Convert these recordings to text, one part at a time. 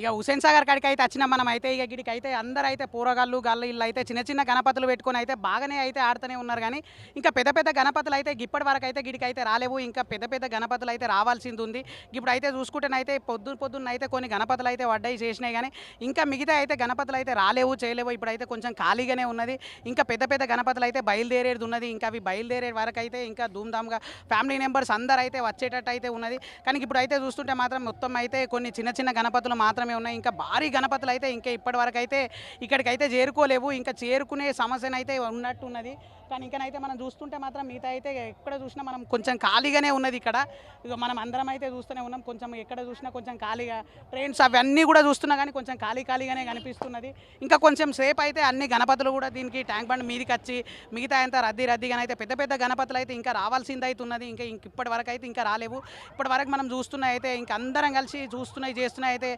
ఇక హుసేన్ సాగర్ కాడికి అయితే వచ్చిన మనం అయితే ఇక గిడికి అయితే అందరూ అయితే పూరగాళ్ళు గాళ్ళు ఇల్లు అయితే చిన్న చిన్న గణపతులు పెట్టుకొని అయితే బాగానే అయితే ఆడుతూనే ఉన్నారు కానీ ఇంకా పెద్ద పెద్ద గణపతులు అయితే ఇప్పటి వరకు అయితే గిడికి అయితే రాలేవు. ఇంకా పెద్ద పెద్ద గణపతులు అయితే రావాల్సింది ఉంది. ఇప్పుడు అయితే చూసుకుంటేనైతే పొద్దున్న పొద్దున్న అయితే కొన్ని గణపతులు అయితే వడ్డాయి చేసినాయి కానీ ఇంకా మిగతా అయితే గణపతులు అయితే రాలేవు చేయలేవు. ఇప్పుడైతే కొంచెం ఖాళీగానే ఉన్నది. ఇంకా పెద్ద పెద్ద గణపతులు అయితే బయలుదేరేది ఉన్నది. ఇంకా అవి బయలుదేరే వరకు అయితే ఇంకా ధూమ్ధామ్గా ఫ్యామిలీ మెంబర్స్ అందరూ అయితే వచ్చేటట్టు అయితే ఉన్నది. కానీ ఇప్పుడు అయితే చూస్తుంటే మాత్రం మొత్తం అయితే కొన్ని చిన్న చిన్న గణపతులు మాత్రం మాత్రమే ఉన్నాయి. ఇంకా భారీ గణపతులు అయితే ఇంకా ఇప్పటివరకు అయితే ఇక్కడికైతే చేరుకోలేవు. ఇంకా చేరుకునే సమస్యనైతే ఉన్నట్టు ఉన్నది కానీ ఇంకనైతే మనం చూస్తుంటే మాత్రం మిగతా అయితే ఎక్కడ చూసినా మనం కొంచెం ఖాళీగానే ఉన్నది ఇక్కడ. ఇక మనం అందరం అయితే చూస్తూనే ఉన్నాం. కొంచెం ఎక్కడ చూసినా కొంచెం ఖాళీగా ట్రైన్స్ అవన్నీ కూడా చూస్తున్నా కానీ కొంచెం ఖాళీ ఖాళీగానే కనిపిస్తున్నది. ఇంకా కొంచెం సేపు అయితే అన్ని గణపతులు కూడా దీనికి ట్యాంక్ బండ్ మీదకి వచ్చి మిగతా అంతా రద్దీ రద్దీగానే అయితే పెద్ద పెద్ద గణపతులు అయితే ఇంకా రావాల్సింది అయితే ఉన్నది ఇంకా ఇంక ఇప్పటి వరకు అయితే ఇంకా రాలేవు. ఇప్పటి వరకు మనం చూస్తున్నా అయితే ఇంకా అందరం కలిసి చూస్తున్నాయి చేస్తున్నాయి అయితే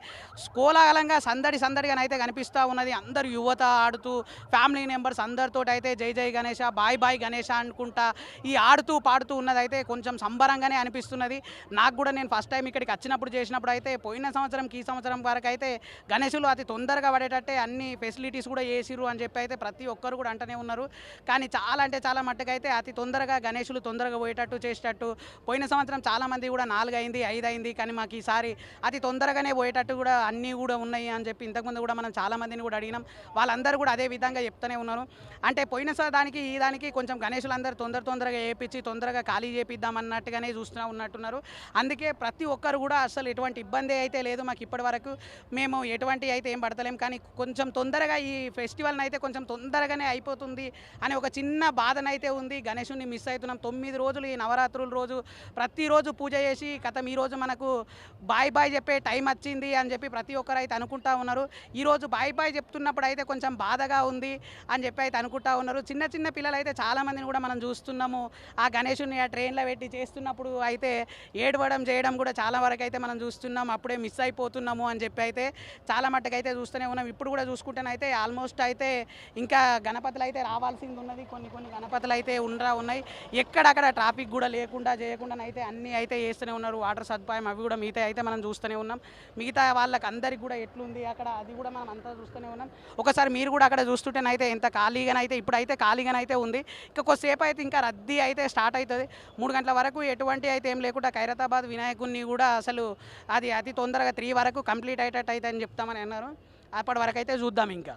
కోలాహలంగా సందడి సందడిగా అయితే కనిపిస్తూ ఉన్నది. అందరు యువత ఆడుతూ ఫ్యామిలీ మెంబర్స్ అందరితో అయితే జై జై గణేష బాయ్ బాయ్ గణేష అనుకుంటా ఈ ఆడుతూ పాడుతూ ఉన్నదైతే కొంచెం సంబరంగానే అనిపిస్తున్నది. నాకు కూడా నేను ఫస్ట్ టైం ఇక్కడికి వచ్చినప్పుడు చేసినప్పుడు అయితే పోయిన సంవత్సరంకి ఈ సంవత్సరం వరకు అయితే గణేషులు అతి తొందరగా పడేటట్టే అన్ని ఫెసిలిటీస్ కూడా వేసిరు అని చెప్పి అయితే ప్రతి ఒక్కరు కూడా అంటనే ఉన్నారు. కానీ చాలా అంటే చాలా మట్టుకైతే అతి తొందరగా గణేషులు తొందరగా పోయేటట్టు చేసేటట్టు పోయిన సంవత్సరం చాలామంది కూడా నాలుగు అయింది ఐదు అయింది కానీ మాకు ఈసారి అతి తొందరగానే పోయేటట్టు కూడా అన్నీ కూడా ఉన్నాయి అని చెప్పి ఇంతకుముందు కూడా మనం చాలా మందిని కూడా అడిగినాం. వాళ్ళందరూ కూడా అదే విధంగా చెప్తూనే ఉన్నారు. అంటే పోయిన దానికి ఈ దానికి కొంచెం గణేషులు అందరూ తొందర తొందరగా వేయించి తొందరగా ఖాళీ చేపిద్దాం అన్నట్టుగానే చూస్తున్నా ఉన్నట్టున్నారు. అందుకే ప్రతి ఒక్కరు కూడా అసలు ఎటువంటి ఇబ్బంది అయితే లేదు మాకు ఇప్పటి వరకు. మేము ఎటువంటి అయితే ఏం పడతలేం. కానీ కొంచెం తొందరగా ఈ ఫెస్టివల్ని అయితే కొంచెం తొందరగానే అయిపోతుంది అనే ఒక చిన్న బాధనైతే ఉంది. గణేషుని మిస్ అవుతున్నాం. తొమ్మిది రోజులు ఈ నవరాత్రుల రోజు ప్రతిరోజు పూజ చేసి కథం ఈరోజు మనకు బాయ్ బాయ్ చెప్పే టైం వచ్చింది అని చెప్పి ప్రతి ఒక్కరు అయితే అనుకుంటా ఉన్నారు. ఈరోజు బాయ్ బాయ్ చెప్తున్నప్పుడు అయితే కొంచెం బాధగా ఉంది అని చెప్పి అయితే అనుకుంటా ఉన్నారు. చిన్న చిన్న పిల్లలు అయితే చాలామందిని కూడా మనం చూస్తున్నాము. ఆ గణేషుని ఆ ట్రైన్లో పెట్టి చేస్తున్నప్పుడు అయితే ఏడవడం చేయడం కూడా చాలా వరకు అయితే మనం చూస్తున్నాం. అప్పుడే మిస్ అయిపోతున్నాము అని చెప్పి అయితే చాలా మట్టుకు అయితే చూస్తూనే ఉన్నాం. ఇప్పుడు కూడా చూసుకుంటేనైతే ఆల్మోస్ట్ అయితే ఇంకా గణపతులు అయితే రావాల్సింది ఉన్నది. కొన్ని కొన్ని గణపతులు అయితే ఉండరా ఉన్నాయి. ఎక్కడక్కడ ట్రాఫిక్ కూడా లేకుండా చేయకుండా అయితే అన్నీ అయితే చేస్తూనే ఉన్నారు. వాటర్ సదుపాయం అవి కూడా మిగతా అయితే మనం చూస్తూనే ఉన్నాం. మిగతా వాళ్ళకి అందరికి కూడా ఎట్లుంది అక్కడ అది కూడా మనం అంతా చూస్తూనే ఉన్నాం. ఒకసారి మీరు కూడా అక్కడ చూస్తుంటేనైతే ఎంత ఖాళీగానైతే ఇప్పుడైతే ఖాళీగానైతే ఉంది. ఇంకా కొద్దిసేపు అయితే ఇంకా రద్దీ అయితే స్టార్ట్ అవుతుంది. మూడు గంటల వరకు ఎటువంటి అయితే ఏం లేకుండా ఖైరతాబాద్ వినాయకుడిని కూడా అసలు అది అతి తొందరగా త్రీ వరకు కంప్లీట్ అయ్యేటట్టు అయితే అని చెప్తామని అన్నారు. అప్పటి వరకు అయితే చూద్దాం ఇంకా.